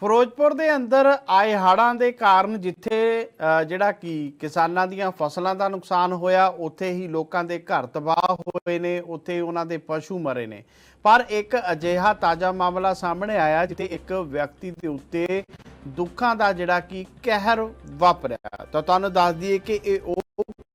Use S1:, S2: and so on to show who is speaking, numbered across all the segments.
S1: ਫਿਰੋਜ਼ਪੁਰ ਦੇ ਅੰਦਰ ਆਏ ਹੜ੍ਹਾਂ ਦੇ ਕਾਰਨ ਜਿੱਥੇ ਜਿਹੜਾ ਕਿ ਕਿਸਾਨਾਂ ਦੀਆਂ ਫਸਲਾਂ ਦਾ ਨੁਕਸਾਨ ਹੋਇਆ, ਉੱਥੇ ਹੀ ਲੋਕਾਂ ਦੇ ਘਰ ਤਬਾਹ ਹੋਏ ਨੇ, ਉੱਥੇ ਉਹਨਾਂ ਦੇ ਪਸ਼ੂ ਮਰੇ ਨੇ। ਪਰ ਇੱਕ ਅਜਿਹਾ ਤਾਜ਼ਾ ਮਾਮਲਾ ਸਾਹਮਣੇ ਆਇਆ, ਜਿੱਥੇ ਇੱਕ ਵਿਅਕਤੀ ਦੇ ਉੱਤੇ ਦੁੱਖਾਂ ਦਾ ਜਿਹੜਾ ਕਿ ਕਹਿਰ ਵਾਪਰਿਆ। ਤਾਂ ਤੁਹਾਨੂੰ ਦੱਸ ਦਈਏ ਕਿ ਇਹ ਉਹ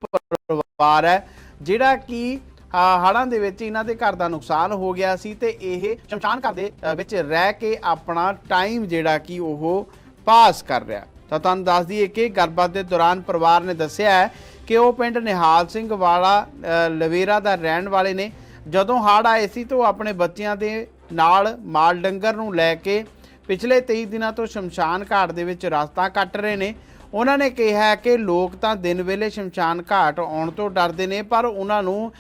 S1: ਪਰਿਵਾਰ ਹੈ, ਜਿਹੜਾ ਕਿ ਹੜਾਂ ਦੇ ਵਿੱਚ ਇਹਨਾਂ ਦੇ ਘਰ ਦਾ ਨੁਕਸਾਨ ਹੋ ਗਿਆ ਸੀ ਤੇ ਇਹ ਸ਼ਮਸ਼ਾਨ ਘਰ ਦੇ ਵਿੱਚ ਰਹਿ ਕੇ ਆਪਣਾ ਟਾਈਮ ਜਿਹੜਾ ਕਿ ਉਹ ਪਾਸ ਕਰ ਰਿਹਾ। ਤਾਂ ਤੁਹਾਨੂੰ ਦੱਸ ਦਈਏ ਕਿ ਗੱਲਬਾਤ ਦੇ ਦੌਰਾਨ ਪਰਿਵਾਰ ਨੇ ਦੱਸਿਆ ਹੈ ਕਿ ਉਹ ਪਿੰਡ ਨਿਹਾਲ ਸਿੰਘ ਵਾਲਾ ਲਵੇਰਾ ਦਾ ਰਹਿਣ ਵਾਲੇ ਨੇ। ਜਦੋਂ ਹੜ੍ਹ ਆਏ ਸੀ ਤਾਂ ਉਹ ਆਪਣੇ ਬੱਚਿਆਂ ਦੇ ਨਾਲ ਮਾਲ ਡੰਗਰ ਨੂੰ ਲੈ ਕੇ ਪਿਛਲੇ 23 ਦਿਨਾਂ ਤੋਂ ਸ਼ਮਸ਼ਾਨ ਘਾਟ ਦੇ ਵਿੱਚ ਰਸਤਾ ਕੱਟ ਰਹੇ ਨੇ। ਉਹਨਾਂ ਨੇ ਕਿਹਾ ਕਿ ਲੋਕ ਤਾਂ ਦਿਨ ਵੇਲੇ ਸ਼ਮਸ਼ਾਨ ਘਾਟ ਆਉਣ ਤੋਂ ਡਰਦੇ ਨੇ, ਪਰ ਉਹਨਾਂ ਨੂੰ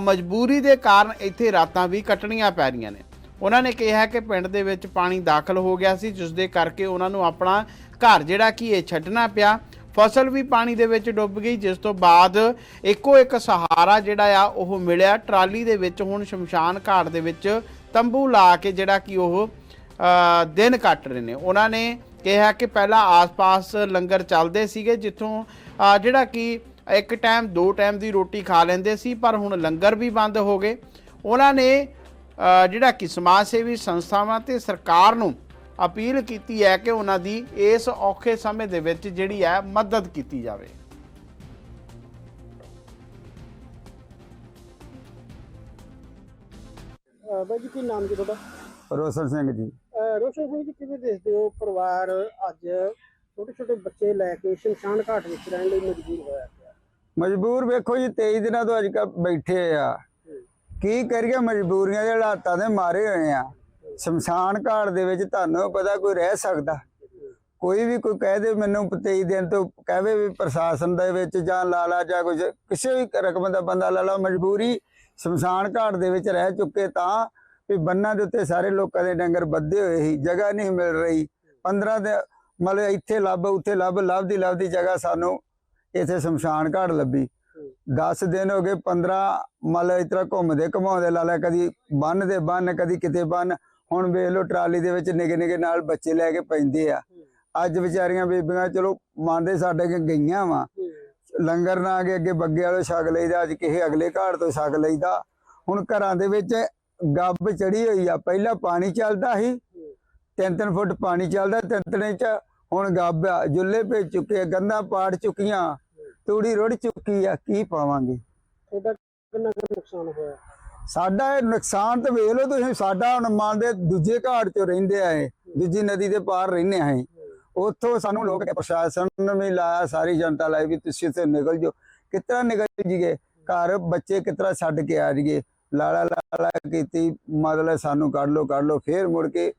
S1: ਮਜਬੂਰੀ ਦੇ ਕਾਰਨ ਇੱਥੇ ਰਾਤਾਂ ਵੀ ਕੱਟਣੀਆਂ ਪੈ ਰਹੀਆਂ ਨੇ। ਉਹਨਾਂ ਨੇ ਕਿਹਾ ਕਿ ਪਿੰਡ ਦੇ ਵਿੱਚ ਪਾਣੀ ਦਾਖਲ ਹੋ ਗਿਆ ਸੀ, ਜਿਸ ਦੇ ਕਰਕੇ ਉਹਨਾਂ ਨੂੰ ਆਪਣਾ ਘਰ ਜਿਹੜਾ ਕਿ ਇਹ ਛੱਡਣਾ ਪਿਆ। ਫਸਲ ਵੀ ਪਾਣੀ ਦੇ ਵਿੱਚ ਡੁੱਬ ਗਈ, ਜਿਸ ਤੋਂ ਬਾਅਦ ਇੱਕੋ ਇੱਕ ਸਹਾਰਾ ਜਿਹੜਾ ਆ, ਉਹ ਮਿਲਿਆ। ਟਰਾਲੀ ਦੇ ਵਿੱਚ ਹੁਣ ਸ਼ਮਸ਼ਾਨ ਘਾਟ ਦੇ ਵਿੱਚ ਤੰਬੂ ਲਾ ਕੇ ਜਿਹੜਾ ਕਿ ਉਹ ਦਿਨ ਕੱਟ ਰਹੇ ਨੇ। ਉਹਨਾਂ ਨੇ ਕਿਹਾ ਕਿ ਪਹਿਲਾਂ ਆਸ-ਪਾਸ ਲੰਗਰ ਚੱਲਦੇ ਸੀਗੇ ਜਿੱਥੋਂ ਜਿਹੜਾ ਕਿ ਇੱਕ ਟਾਈਮ ਦੋ ਟਾਈਮ ਦੀ ਰੋਟੀ ਖਾ ਲੈਂਦੇ ਸੀ ਪਰ ਹੁਣ ਲੰਗਰ ਵੀ ਬੰਦ ਹੋ ਗਏ। ਉਹਨਾਂ ਨੇ ਜਿਹੜਾ ਕਿ ਸਮਾਜ ਸੇਵੀ ਸੰਸਥਾਵਾਂ ਤੇ ਸਰਕਾਰ ਨੂੰ ਅਪੀਲ ਕੀਤੀ ਹੈ ਕਿ ਉਹਨਾਂ ਦੀ ਇਸ ਔਖੇ ਸਮੇਂ ਦੇ ਵਿੱਚ ਜਿਹੜੀ ਹੈ ਮਦਦ ਕੀਤੀ ਜਾਵੇ।
S2: ਬਾਈ ਜੀ ਕੀ ਨਾਮ ਜੀ ਤੁਹਾਡਾ?
S3: ਰੋਸ਼ਨ ਸਿੰਘ ਜੀ।
S2: ਰੋਸ਼ਨ ਸਿੰਘ ਜੀ ਕਿਵੇਂ ਦੇਖਦੇ ਹੋ ਪਰਿਵਾਰ ਅੱਜ ਛੋਟੇ ਛੋਟੇ ਬੱਚੇ ਲੈ ਕੇ ਸ਼ਮਸ਼ਾਨ ਘਾਟ ਵਿੱਚ ਰਹਿਣ ਲਈ ਮਜਬੂਰ ਹੋਇਆ
S3: ਮਜਬੂਰ ਵੇਖੋ ਜੀ 23 ਦਿਨਾਂ ਤੋਂ ਅੱਜ ਕੱਲ੍ਹ ਬੈਠੇ ਆ। ਕੀ ਕਰੀਏ ਮਜਬੂਰੀਆਂ ਦੇ ਹਾਲਾਤਾਂ ਦੇ ਮਾਰੇ ਹੋਏ ਆ। ਸ਼ਮਸ਼ਾਨ ਘਾਟ ਦੇ ਵਿੱਚ ਤੁਹਾਨੂੰ ਪਤਾ ਕੋਈ ਰਹਿ ਸਕਦਾ। ਕੋਈ ਵੀ ਕੋਈ ਕਹਿ ਦੇ ਮੈਨੂੰ 23 ਦਿਨ ਤੋਂ ਕਹਵੇ ਵੀ ਪ੍ਰਸ਼ਾਸਨ ਦੇ ਵਿੱਚ ਜਾਂ ਲਾਲਾ ਜਾਂ ਕੁਝ ਕਿਸੇ ਵੀ ਰਕਮ ਦਾ ਬੰਦਾ ਲਾਲਾ ਮਜਬੂਰੀ ਸ਼ਮਸ਼ਾਨ ਘਾਟ ਦੇ ਵਿੱਚ ਰਹਿ ਚੁੱਕੇ ਤਾਂ ਵੀ ਬੰਨਾਂ ਦੇ ਉੱਤੇ ਸਾਰੇ ਲੋਕਾਂ ਦੇ ਡੰਗਰ ਬੱਧੇ ਹੋਏ ਸੀ, ਜਗ੍ਹਾ ਨਹੀਂ ਮਿਲ ਰਹੀ। 15 ਦੇ ਮਤਲਬ ਇੱਥੇ ਲੱਭ, ਉੱਥੇ ਲੱਭ, ਲੱਭਦੀ ਲੱਭਦੀ ਜਗ੍ਹਾ ਸਾਨੂੰ ਇੱਥੇ ਸ਼ਮਸ਼ਾਨ ਘਾਟ ਲੱਭੀ। 10 ਦਿਨ ਹੋ ਗਏ 15 ਮਤਲਬ ਇਸ ਤਰ੍ਹਾਂ ਘੁੰਮਦੇ ਘਮਾਉਂਦੇ ਲਾਲਾ ਕਦੀ ਬੰਨ ਦੇ ਬੰਨ, ਕਦੀ ਕਿਤੇ ਬੰਨ। ਹੁਣ ਵੇਖ ਲੋ ਟਰਾਲੀ ਦੇ ਵਿੱਚ ਨਿੱਕੇ ਨਿੱਕੇ ਨਾਲ ਬੱਚੇ ਲੈ ਕੇ ਪੈਂਦੇ ਆ। ਅੱਜ ਵਿਚਾਰੀਆਂ ਬੀਬੀਆਂ ਚਲੋ ਮੰਨਦੇ ਸਾਡੇ ਕੇ ਗਈਆਂ ਵਾ। ਲੰਗਰ ਨਾ ਅੱਗੇ ਅੱਗੇ ਬੱਗੇ ਵਾਲੇ ਛਕ ਲਈਦਾ, ਅੱਜ ਕਿਸੇ ਅਗਲੇ ਘਾਟ ਤੋਂ ਛਕ ਲਈਦਾ। ਹੁਣ ਘਰਾਂ ਦੇ ਵਿੱਚ ਗੱਬ ਚੜੀ ਹੋਈ ਆ। ਪਹਿਲਾਂ ਪਾਣੀ ਚੱਲਦਾ ਸੀ ਤਿੰਨ ਤਿੰਨ ਫੁੱਟ ਪਾਣੀ ਚੱਲਦਾ ਤਿੰਨ ਤਿੰਨ ਚ ਹੁਣ ਗੱਬ ਆ। ਜੁੱਲੇ ਭੇ ਚੁੱਕੇ ਗੰਦਾ ਪਾੜ ਚੁੱਕੀਆਂ ਤੂੜੀ ਰੁੜ ਚੁੱਕੀ ਆ ਕੀ ਪਾਵਾਂਗੇ?
S2: ਤੁਹਾਡਾ ਕਿੰਨਾ ਕੁ ਨੁਕਸਾਨ ਹੋਇਆ?
S3: ਸਾਡਾ ਇਹ ਨੁਕਸਾਨ ਤੇ ਵੇਖ ਲਓ ਤੁਸੀਂ ਸਾਡਾ ਹੁਣ ਮੰਨਦੇ ਦੂਜੇ ਘਾਟ 'ਚ ਰਹਿੰਦੇ ਆ ਇਹ ਦੂਜੀ ਨਦੀ ਦੇ ਪਾਰ ਰਹਿੰਦੇ ਆ ਇਹ ਉੱਥੋਂ ਸਾਨੂੰ ਲੋਕ ਪ੍ਰਸ਼ਾਸਨ ਨੇ ਵੀ ਲਾਇਆ ਸਾਰੀ ਜਨਤਾ ਲਾਈ ਵੀ ਤੁਸੀਂ ਇੱਥੇ ਨਿਕਲ ਜਾਓ। ਕਿਤਨਾ ਨਿਕਲ ਜੀਗੇ ਘਰ ਬੱਚੇ ਕਿਤਨਾ ਛੱਡ ਕੇ ਆ ਜੀਗੇ ਲਾਲਾ ਲਾਲਾ ਕੀਤੀ, ਮਤਲਬ ਸਾਨੂੰ ਕੱਢ ਲੋ ਕੱਢ ਲੋ ਫੇਰ ਮੁੜ ਕੇ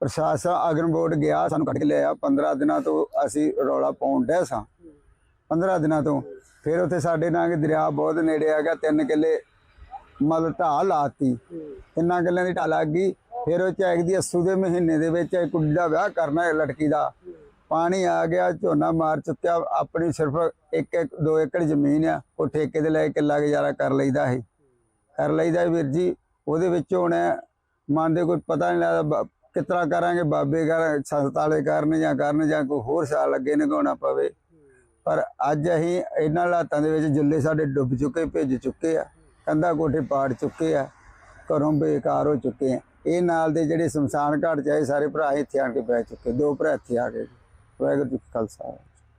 S3: ਪ੍ਰਸ਼ਾਸਨ ਅਗਨ ਬੋਰਡ ਗਿਆ, ਸਾਨੂੰ ਕੱਢ ਕੇ ਲਿਆ 15 ਦਿਨਾਂ ਤੋਂ ਅਸੀਂ ਰੌਲਾ ਪਾਉਣ ਡੈ ਸਾਂ। 15 ਦਿਨਾਂ ਤੋਂ। ਫਿਰ ਉੱਥੇ ਸਾਡੇ ਨਾਲ ਦਰਿਆ ਬਹੁਤ ਨੇੜੇ ਆ ਗਿਆ, ਤਿੰਨ ਕਿੱਲੇ ਮਤਲਬ ਢਾਹ ਲਾਤੀ ਤਿੰਨਾਂ ਕਿੱਲਿਆਂ ਦੀ ਢਾਹ ਲੱਗ ਗਈ। ਫਿਰ ਉਹ ਚੈਕ ਦੀ ਅਸੂ ਦੇ ਮਹੀਨੇ ਦੇ ਵਿੱਚ ਇੱਕ ਕੁੜੀ ਦਾ ਵਿਆਹ ਕਰਨਾ ਹੈ, ਲੜਕੀ ਦਾ। ਪਾਣੀ ਆ ਗਿਆ, ਝੋਨਾ ਮਾਰ ਚੁੱਕਿਆ। ਆਪਣੀ ਸਿਰਫ ਇੱਕ ਇੱਕ ਦੋ ਏਕੜ ਜ਼ਮੀਨ ਆ। ਉਹ ਠੇਕੇ ਦੇ ਲੈ ਕੇ ਕਿੱਲਾ ਗੁਜ਼ਾਰਾ ਕਰ ਲਈਦਾ ਹੈ ਕਰ ਲਈਦਾ ਵੀਰ ਜੀ। ਉਹਦੇ ਵਿੱਚ ਹੁਣ ਦੇ ਕੋਈ ਪਤਾ ਨਹੀਂ ਲੱਗਦਾ ਕਿਸ ਤਰ੍ਹਾਂ ਕਰਾਂਗੇ, ਬਾਬੇ ਕਰ ਸੰਸਤਾਲੇ ਕਰਨ ਜਾਂ ਕਰਨ ਜਾਂ ਕੋਈ ਹੋਰ ਸਾਲ ਅੱਗੇ ਨਿਗਾਉਣਾ ਪਵੇ। ਪਰ ਅੱਜ ਅਸੀਂ ਇਹਨਾਂ ਹਾਲਾਤਾਂ ਦੇ ਵਿੱਚ ਜੁੱਲੇ ਸਾਡੇ ਡੁੱਬ ਚੁੱਕੇ, ਭਿੱਜ ਚੁੱਕੇ ਆ, ਕੰਧਾ ਕੋਠੇ ਪਾੜ ਚੁੱਕੇ ਆ, ਘਰੋਂ ਬੇਕਾਰ ਹੋ ਚੁੱਕੇ ਆ। ਇਹ ਨਾਲ ਦੇ ਜਿਹੜੇ ਸ਼ਮਸ਼ਾਨ ਘਾਟ ਚਾਹੇ ਸਾਰੇ ਭਰਾ ਇੱਥੇ ਆਣ ਕੇ ਬਹਿ ਚੁੱਕੇ, ਦੋ ਭਰਾ ਇੱਥੇ ਆ ਗਏ। ਵਾਹਿਗੁਰੂ ਜੀ ਖਾਲਸਾ।